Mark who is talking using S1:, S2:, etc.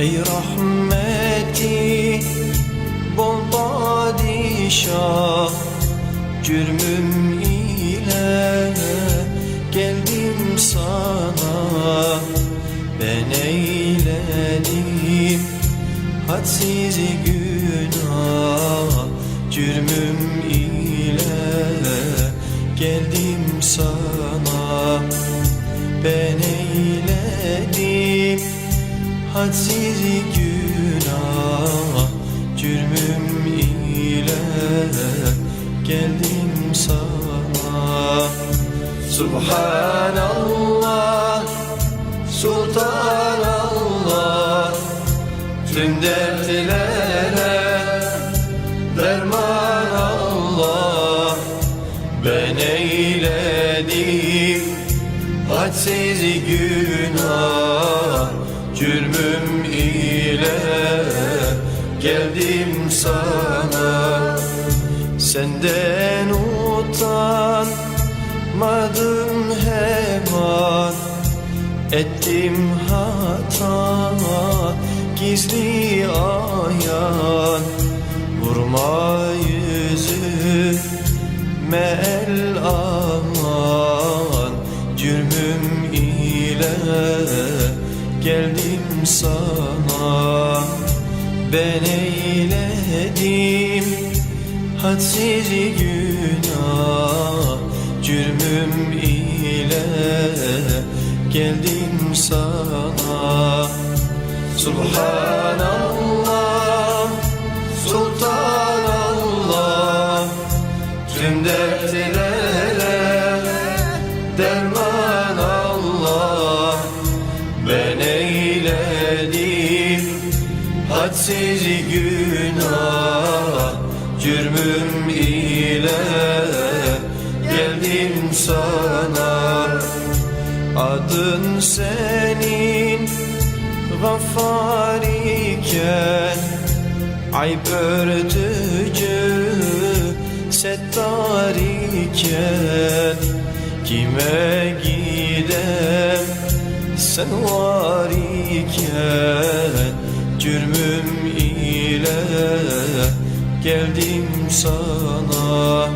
S1: Ey rahmeti bol padişah Cürmüm ile geldim sana. Ben eyledim hadsiz günah Cürmüm ile geldim sana. Ben eyledim hadsiz günah Cürmüm ile geldim sana. Subhanallah Sultanallah Tüm dertlere derman Allah Ben eyledim hadsiz günah Cürmüm ile geldim sana. Senden utanmadım hemen. Ettim hata gizli ayan. Vurma yüzüme el aman. Cürmüm ile geldim sana. Ben eyledim hadsiz günah. Cürmüm ile geldim sana. Subhanallah Sultanallah. Tüm dertlere hadsiz günah Cürmüm ile geldim sana. Adın senin gaffar iken Ayıp örtücü settar iken Kime gidem? Sen var iken Cürmüm ile geldim sana